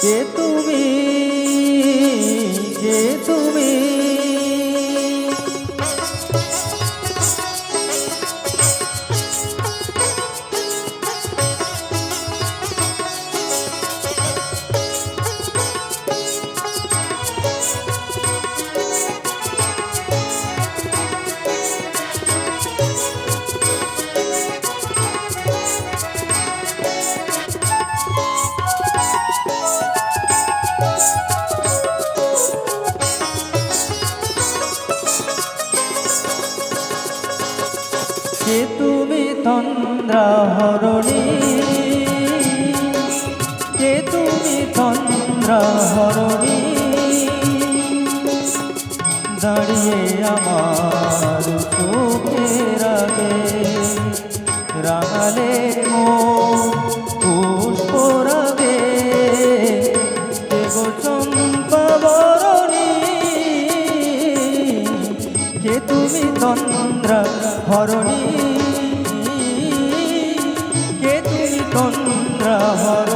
কে তুমি? কে তুমি? তুমি তন্দ্রা হরণী কে তুমি তন্দ্রা হরণী দাঁড়িয়ে আমার চোখের আগে রাঙালে পুষ্প রাগে। কে গো কে তুমি তন্দ্রা হরণী তুমি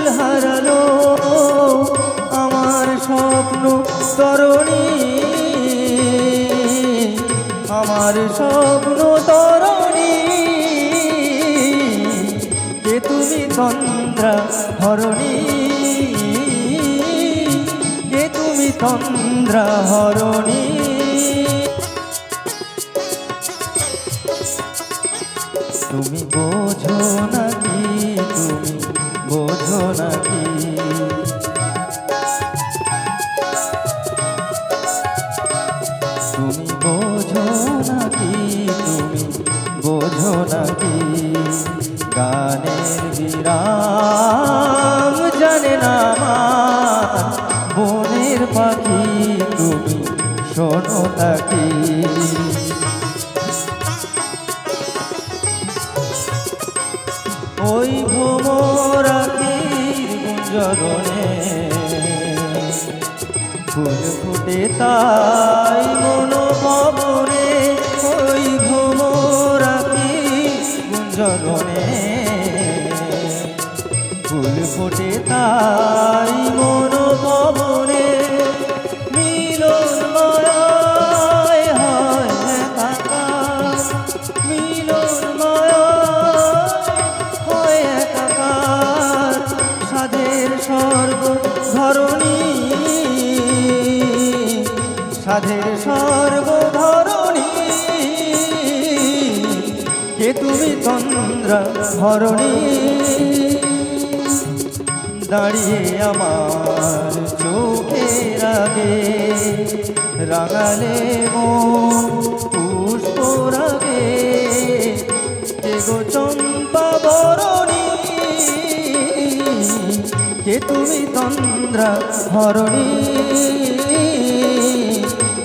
ফুল হারালো। আমার স্বপ্ন তরণী। আমার স্বপ্ন তরণী। কে তুমি তন্দ্রা হরণী। কে তুমি তন্দ্রা হরণী। তুমি বোঝো নাকি তুমি বোঝো নাকি? তুমি বোঝো নাকি? তুমি বোঝো নাকি? গানের বিরাম জানে না বনের পাখি, তুমি শোনো তাকি। ওই ভোমরাকির গুঞ্জরণে ফুল ফুটে তাই মন ভবনে ওই ভোমরাকির গুঞ্জরণে ফুল ফুটে তাই মন সাধের স্বর্গ ধরণী কে তুমি তন্দ্রা ধরণী দাঁড়িয়ে আমার চোখের আগে রাঙালে মন পুষ্প রাগে গো চম্পা বরণী? কে তুমি তন্দ্রা হরণী